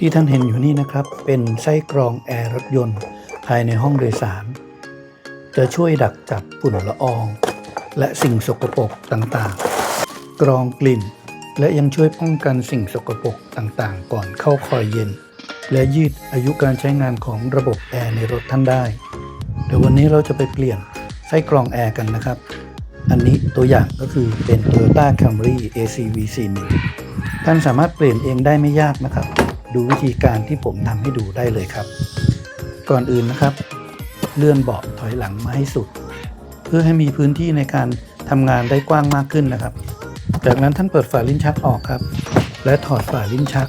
ที่ท่านเห็นอยู่นี่นะครับ เป็นไส้กรองแอร์รถยนต์ภายในห้องโดยสาร จะช่วยดักจับฝุ่นละออง และสิ่งสกปรกต่างๆ กรองกลิ่น และยังช่วยป้องกันสิ่งสกปรกต่างๆ ก่อนเข้าคอยเย็น และยืดอายุการใช้งานของระบบแอร์ในรถท่านได้เดี๋ยววันนี้เราจะไปเปลี่ยนไส้กรองแอร์กันนะครับ อันนี้ตัวอย่างก็คือเป็น Toyota Camry ACV 41 ท่านสามารถเปลี่ยนเองได้ไม่ยากนะครับ ดูวิธีการที่ผมทำให้ดูได้เลยครับ ก่อนอื่นนะครับ เลื่อนเบาะถอยหลังมาให้สุด เพื่อให้มีพื้นที่ในการทำงานได้กว้างมากขึ้นนะครับ จากนั้นท่านเปิดฝาลิ้นชักออกครับ และถอดฝาลิ้นชัก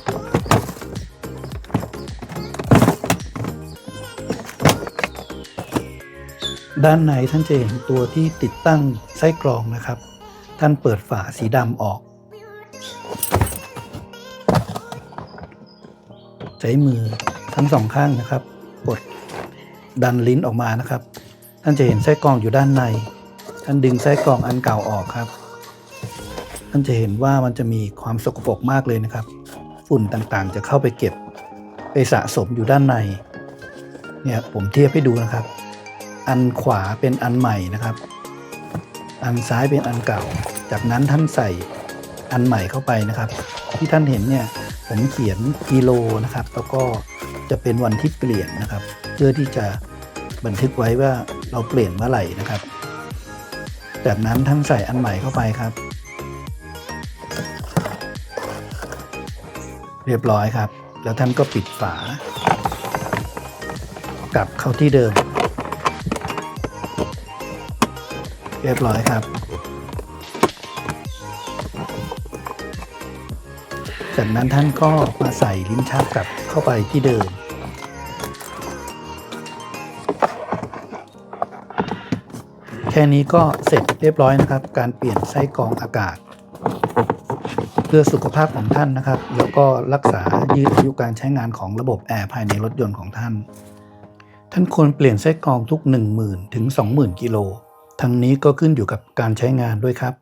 ด้านในท่านจะเห็นตัวที่ติดตั้งไส้กรองนะครับ ท่านเปิดฝาสีดำออก ใช้มือทั้งสองข้างนะครับ กดดันลิ้นออกมานะครับ ท่านจะเห็นไส้กรองอยู่ด้านใน ท่านดึงไส้กรองอันเก่าออกครับ ท่านจะเห็นว่ามันจะมีความสกปรกมากเลยนะครับ ฝุ่นต่างๆ จะเข้าไปเก็บไปสะสมอยู่ด้านใน เนี่ยผมเทียบให้ดูนะครับ อันขวาเป็นอันใหม่นะครับ อันซ้ายเป็นอันเก่า จากนั้นท่านใส่อันใหม่เข้าไปนะครับ ที่ท่านเห็นเนี่ย ผมเขียนกิโลนะครับ แล้วก็จะเป็นวันที่เปลี่ยนนะครับ เพื่อที่จะบันทึกไว้ว่าเราเปลี่ยนเมื่อไหร่นะครับ จากนั้นท่านใส่อันใหม่เข้าไปครับ เรียบร้อยครับ แล้วท่านก็ปิดฝา กลับเข้าที่เดิม เรียบร้อยครับ จากนั้นท่านก็มาใส่ลิ้นชักกลับเข้าไปที่เดิม แค่นี้ก็เสร็จเรียบร้อยนะครับ การเปลี่ยนไส้กรองอากาศ เพื่อสุขภาพของท่านนะครับ แล้วก็รักษายืดอายุการใช้งานของระบบแอร์ภายในรถยนต์ของท่าน ท่านควรเปลี่ยนไส้กรองทุก 10,000 ถึง 20,000 กิโล ทั้งนี้ก็ขึ้นอยู่กับการใช้งานด้วยครับ